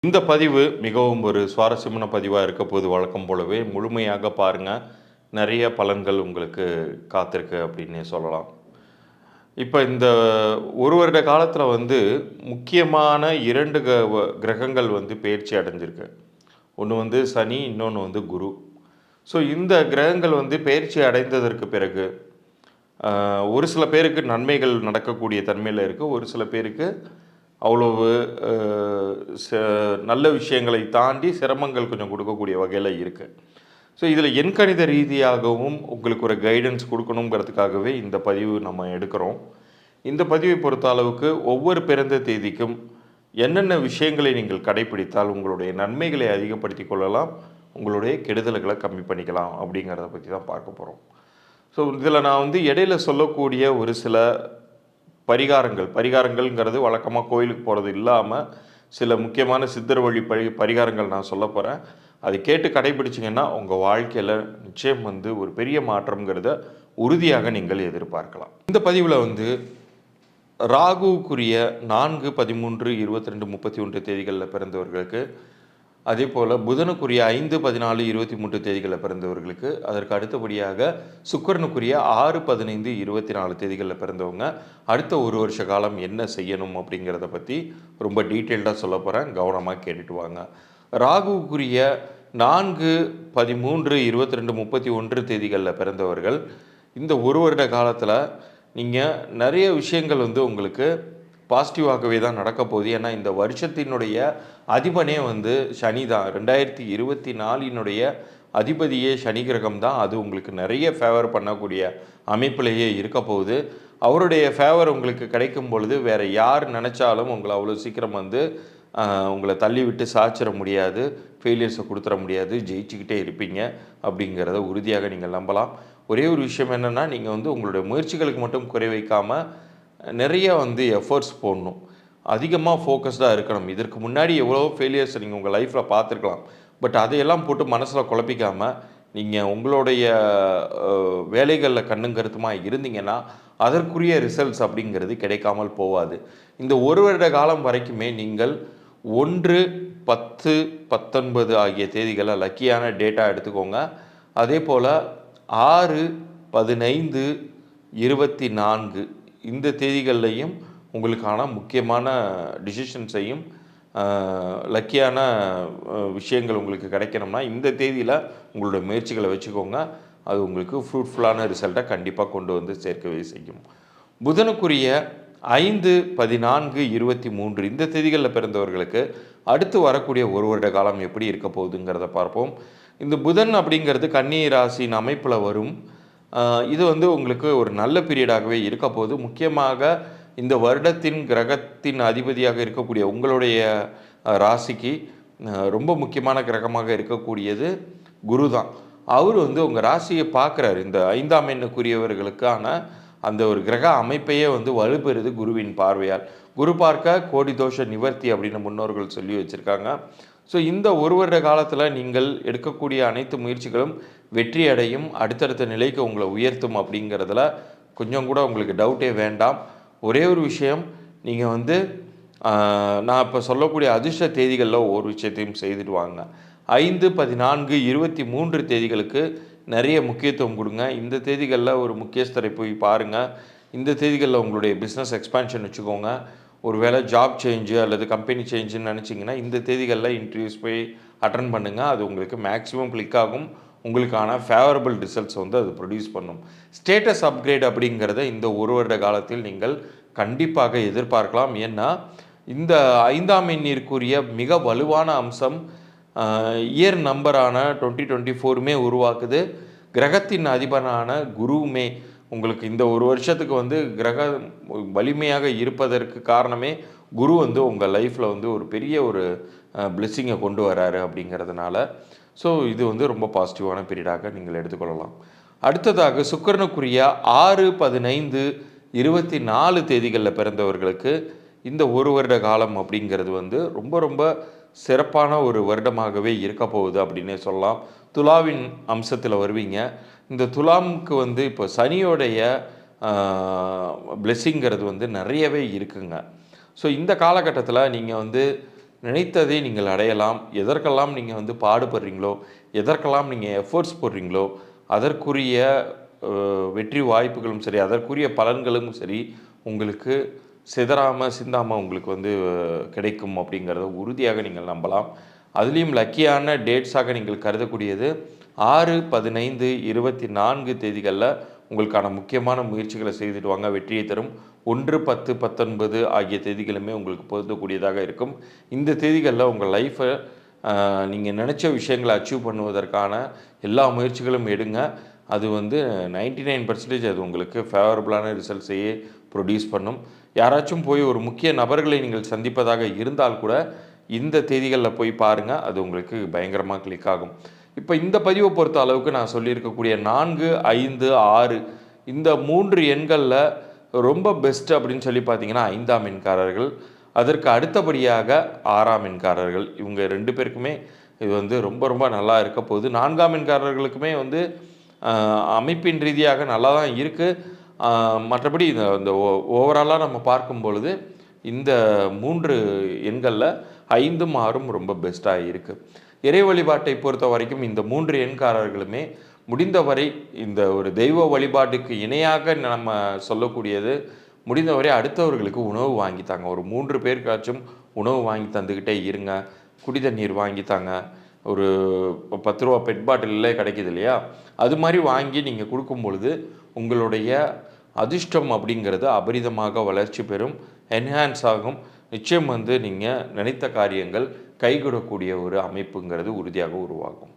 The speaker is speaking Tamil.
இந்த பதிவு மிகவும் ஒரு சுவாரஸ்யமான பதிவாக இருக்க போது வழக்கம் போலவே. முழுமையாக பாருங்கள் நிறைய பலன்கள் உங்களுக்கு காத்திருக்கு அப்படின்னே சொல்லலாம். இப்போ இந்த ஒரு வருட காலத்தில் வந்து முக்கியமான இரண்டு க வ- கிரகங்கள் வந்து பயிற்சி அடைஞ்சிருக்கு. ஒன்று வந்து சனி இன்னொன்று வந்து குரு. ஸோ இந்த கிரகங்கள் வந்து பயிற்சி அடைந்ததற்கு பிறகு ஒரு சில பேருக்கு நன்மைகள் நடக்கக்கூடிய தன்மையில் இருக்குது ஒரு சில பேருக்கு அவ்வளவு ச- நல்ல விஷயங்களை தாண்டி சிரமங்கள் கொஞ்சம் கொடுக்கக்கூடிய வகையில் இருக்குது ஸோ இதில் எண்கணித ரீதியாகவும் உங்களுக்கு ஒரு கைடன்ஸ் கொடுக்கணுங்கிறதுக்காகவே இந்த பதிவு நம்ம எடுக்கிறோம். இந்த பதிவை பொறுத்த அளவுக்கு ஒவ்வொரு பிறந்த தேதிக்கும் என்னென்ன விஷயங்களை நீங்கள் கடைபிடித்தால் உங்களுடைய நன்மைகளை அதிகப்படுத்தி கொள்ளலாம் உங்களுடைய கெடுதல்களை கம்மி பண்ணிக்கலாம் அப்படிங்கிறத பற்றி தான் பார்க்க போகிறோம் ஸோ இதில் நான் வந்து இடையில சொல்லக்கூடிய ஒரு சில பரிகாரங்கள். பரிகாரங்கள்ங்கிறது வழக்கமாக கோயிலுக்கு போகிறது இல்லாமல் சில முக்கியமான சித்தர் வழி பரி பரிகாரங்கள் நான் சொல்ல போகிறேன் அதை கேட்டு கடைபிடிச்சிங்கன்னா உங்கள் வாழ்க்கையில் நிச்சயம் வந்து ஒரு பெரிய மாற்றம்ங்கிறத உறுதியாக நீங்கள் எதிர்பார்க்கலாம். இந்த பதிவில் வந்து ராகுவுக்குரிய நான்கு பதிமூன்று இருபத்தி ரெண்டு முப்பத்தி ஒன்று தேதிகளில் பிறந்தவர்களுக்கு அதே போல் புதனுக்குரிய ஐந்து பதினாலு இருபத்தி மூன்று தேதிகளில் பிறந்தவர்களுக்கு அதற்கு அடுத்தபடியாக சுக்கிரனுக்குரிய ஆறு பதினைந்து இருபத்தி நாலு தேதிகளில் பிறந்தவங்க அடுத்த ஒரு வருஷ காலம் என்ன செய்யணும் அப்படிங்கிறத பற்றி ரொம்ப டீட்டெயில்டாக சொல்ல போகிறேன் கவனமாக கேட்டுட்டு வாங்க. ராகுவுக்குரிய நான்கு பதிமூன்று இருபத்தி ரெண்டு முப்பத்தி ஒன்று தேதிகளில் பிறந்தவர்கள் இந்த ஒரு வருட காலத்தில் நீங்கள் நிறைய விஷயங்கள் வந்து உங்களுக்கு பாசிட்டிவாகவே தான் நடக்க போகுது. ஏன்னா இந்த வருஷத்தினுடைய அதிபனே வந்து சனி தான். ரெண்டாயிரத்தி இருபத்தி நாலினுடைய அதிபதியே சனி கிரகம் தான். அது உங்களுக்கு நிறைய ஃபேவர் பண்ணக்கூடிய அமைப்பிலேயே இருக்க போகுது. அவருடைய ஃபேவர் உங்களுக்கு கிடைக்கும் பொழுது வேறு யார் நினச்சாலும் உங்களை அவ்வளோ சீக்கிரம் வந்து உங்களை தள்ளி விட்டு சாச்சிட முடியாது. ஃபெயிலியர்ஸை கொடுத்துட முடியாது. ஜெயிச்சுக்கிட்டே இருப்பீங்க அப்படிங்கிறத உறுதியாக நீங்கள் நம்பலாம். ஒரே ஒரு விஷயம் என்னென்னா நீங்கள் வந்து உங்களுடைய முயற்சிகளுக்கு மட்டும் குறை வைக்காமல் நிறைய வந்து எஃபர்ட்ஸ் போடணும். அதிகமாக ஃபோக்கஸ்டாக இருக்கணும். இதற்கு முன்னாடி எவ்வளோ ஃபெயிலியர்ஸ் நீங்கள் உங்கள் லைஃப்பில் பார்த்துருக்கலாம். பட் அதையெல்லாம் போட்டு மனசில் குழப்பிக்காமல் நீங்கள் உங்களுடைய வேலைகளில் கண்ணும் கருத்துமாக இருந்தீங்கன்னா அதற்குரிய ரிசல்ட்ஸ் அப்படிங்கிறது கிடைக்காமல் போவாது. இந்த ஒரு வருட காலம் வரைக்குமே நீங்கள் ஒன்று பத்து பத்தொன்பது ஆகிய தேதிகளை லக்கியான டேட்டா எடுத்துக்கோங்க. அதே போல் ஆறு பதினைந்து இருபத்தி நான்கு இந்த தேதிகள்லையும் உங்களுக்கான முக்கியமான டிசிஷன்ஸையும் லக்கியான விஷயங்கள் உங்களுக்கு கிடைக்கணும்னா இந்த தேதியில் உங்களோட முயற்சிகளை வச்சுக்கோங்க. அது உங்களுக்கு ஃப்ரூட்ஃபுல்லான ரிசல்ட்டை கண்டிப்பாக கொண்டு வந்து சேர்க்கவே செய்யும். புதனுக்குரிய ஐந்து பதினான்கு இருபத்தி மூன்று இந்த தேதிகளில் பிறந்தவர்களுக்கு அடுத்து வரக்கூடிய ஒரு வருட காலம் எப்படி இருக்க போகுதுங்கிறத பார்ப்போம். இந்த புதன் அப்படிங்கிறது கன்னி ராசியின் அமைப்பில் வரும். இது வந்து உங்களுக்கு ஒரு நல்ல பீரியடாகவே இருக்க போது முக்கியமாக இந்த வருடத்தின் கிரகத்தின் அதிபதியாக இருக்கக்கூடிய உங்களுடைய ராசிக்கு ரொம்ப முக்கியமான கிரகமாக இருக்கக்கூடியது குரு தான் அவர் வந்து உங்கள் ராசியை பார்க்குறாரு. இந்த ஐந்தாம் எண்ணுக்குரியவர்களுக்கான அந்த ஒரு கிரக அமைப்பையே வந்து வலுப்பெறுது குருவின் பார்வையால். குரு பார்க்க கோடி தோஷ நிவர்த்தி அப்படின்னு முன்னோர்கள் சொல்லி வச்சுருக்காங்க. ஸோ இந்த ஒரு வருட காலத்தில் நீங்கள் எடுக்கக்கூடிய அனைத்து முயற்சிகளும் வெற்றி அடையும் அடுத்தடுத்த நிலைக்கு உங்களை உயர்த்தும் அப்படிங்கிறதுல கொஞ்சம் கூட உங்களுக்கு டவுட்டே வேண்டாம். ஒரே ஒரு விஷயம் நீங்கள் வந்து நான் இப்போ சொல்லக்கூடிய அதிர்ஷ்ட தேதிகளில் ஒரு விஷயத்தையும் செய்துட்டு வாங்க. ஐந்து பதினான்கு இருபத்தி மூன்று தேதிகளுக்கு நிறைய முக்கியத்துவம் கொடுங்க. இந்த தேதிகளில் ஒரு முக்கியஸ்தரை போய் பாருங்கள் இந்த தேதிகளில் உங்களுடைய பிஸ்னஸ் எக்ஸ்பான்ஷன் வச்சுக்கோங்க. ஒருவேளை ஜாப் சேஞ்சு அல்லது கம்பெனி சேஞ்சுன்னு நினச்சிங்கன்னா இந்த தேதிகளில் இன்டர்வியூஸ் போய் அட்டன் பண்ணுங்கள் அது உங்களுக்கு மேக்ஸிமம் கிளிக் ஆகும். உங்களுக்கான ஃபேவரபிள் ரிசல்ட்ஸ் வந்து அது ப்ரொடியூஸ் பண்ணும். ஸ்டேட்டஸ் அப்கிரேட் அப்படிங்கிறத இந்த ஒரு வருட காலத்தில் நீங்கள் கண்டிப்பாக எதிர்பார்க்கலாம். ஏன்னா இந்த ஐந்தாம் எண்ணிற்குரிய மிக வலுவான அம்சம் இயர் நம்பரான டுவெண்ட்டி டுவெண்ட்டி ஃபோருமே உருவாக்குது. கிரகத்தின் அதிபரான குருவுமே உங்களுக்கு இந்த ஒரு வருஷத்துக்கு வந்து கிரக வலிமையாக இருப்பதற்கு காரணமே குரு வந்து உங்கள் லைஃப்பில் வந்து ஒரு பெரிய ஒரு பிளெஸ்ஸிங்கை கொண்டு வராரு அப்படிங்கிறதுனால. ஸோ இது வந்து ரொம்ப பாசிட்டிவான பீரியடாக நீங்கள் எடுத்துக்கொள்ளலாம். அடுத்ததாக சுக்கரனுக்குரிய ஆறு பதினைந்து இருபத்தி நாலு தேதிகளில் பிறந்தவர்களுக்கு இந்த ஒரு வருட காலம் அப்படிங்கிறது வந்து ரொம்ப ரொம்ப சிறப்பான ஒரு வருடமாகவே இருக்க போகுது அப்படின்னே சொல்லலாம். துலாவின் அம்சத்தில் வருவீங்க. இந்த துலாமுக்கு வந்து இப்போ சனியோடைய பிளெஸ்ஸிங்கிறது வந்து நிறையவே இருக்குங்க. ஸோ இந்த காலகட்டத்தில் நீங்கள் வந்து நினைத்ததை நீங்கள் அடையலாம். எதற்கெல்லாம் நீங்கள் வந்து பாடுபடுறீங்களோ எதற்கெல்லாம் நீங்கள் எஃபர்ட்ஸ் போடுறீங்களோ அதற்குரிய வெற்றி வாய்ப்புகளும் சரி அதற்குரிய பலன்களும் சரி உங்களுக்கு சிதறாமல் சிந்தாமல் உங்களுக்கு வந்து கிடைக்கும் அப்படிங்கிறத உறுதியாக நீங்கள் நம்பலாம். அதுலேயும் லக்கியான டேட்ஸாக நீங்கள் கருதக்கூடியது ஆறு பதினைந்து இருபத்தி நான்கு தேதிகளில் உங்களுக்கான முக்கியமான முயற்சிகளை செய்துட்டு வாங்க. வெற்றியை தரும். ஒன்று பத்து பத்தொன்பது ஆகிய தேதிகளுமே உங்களுக்கு பொருந்தக்கூடியதாக இருக்கும். இந்த தேதிகளில் உங்கள் லைஃப்பை நீங்கள் நினச்ச விஷயங்களை அச்சீவ் பண்ணுவதற்கான எல்லா முயற்சிகளும் எடுங்க. அது வந்து நைன்டி நைன் பர்சன்டேஜ் அது உங்களுக்கு ஃபேவரபுளான ரிசல்ட்ஸையே ப்ரொடியூஸ் பண்ணும். யாராச்சும் போய் ஒரு முக்கிய நபர்களை நீங்கள் சந்திப்பதாக இருந்தால் கூட இந்த தேதிகளில் போய் பாருங்கள் அது உங்களுக்கு பயங்கரமாக கிளிக் ஆகும். இப்போ இந்த பதிவை பொறுத்த அளவுக்கு நான் சொல்லியிருக்கக்கூடிய நான்கு ஐந்து ஆறு இந்த மூன்று எண்களில் ரொம்ப பெஸ்ட் அப்படின்னு சொல்லி பார்த்தீங்கன்னா ஐந்தாம் எண்காரர்கள். அதற்கு அடுத்தபடியாக ஆறாம் எண்காரர்கள். இவங்க ரெண்டு பேருக்குமே இது வந்து ரொம்ப ரொம்ப நல்லா இருக்க போகுது. நான்காம் எண்காரர்களுக்குமே வந்து அமைப்பின் ரீதியாக நல்லா தான் இருக்குது மற்றபடி இந்த இந்த ஓவராலாக நம்ம பார்க்கும் பொழுது இந்த மூன்று எண்களில் ஐந்தும் ஆறும் ரொம்ப பெஸ்ட்டாக இருக்குது இறை வழிபாட்டை பொறுத்த வரைக்கும் இந்த மூன்று எண்காரர்களுமே முடிந்தவரை இந்த ஒரு தெய்வ வழிபாட்டுக்கு இணையாக நம்ம சொல்லக்கூடியது முடிந்தவரை அடுத்தவர்களுக்கு உணவு வாங்கி தாங்க. ஒரு மூன்று பேருக்காச்சும் உணவு வாங்கி தந்துக்கிட்டே இருங்க. குடி தண்ணீர் வாங்கி தாங்க. ஒரு பத்து ரூபா பெட் பாட்டிலே கிடைக்குது இல்லையா? அது மாதிரி வாங்கி நீங்கள் கொடுக்கும் பொழுது உங்களுடைய அதிர்ஷ்டம் அப்படிங்கிறது அபரிதமாக வளர்ச்சி பெறும் என்ஹான்ஸ் ஆகும். நிச்சயம் வந்து நீங்கள் நினைத்த காரியங்கள் கைகூடக்கூடிய ஒரு அமைப்புங்கிறது உறுதியாக உருவாகும்.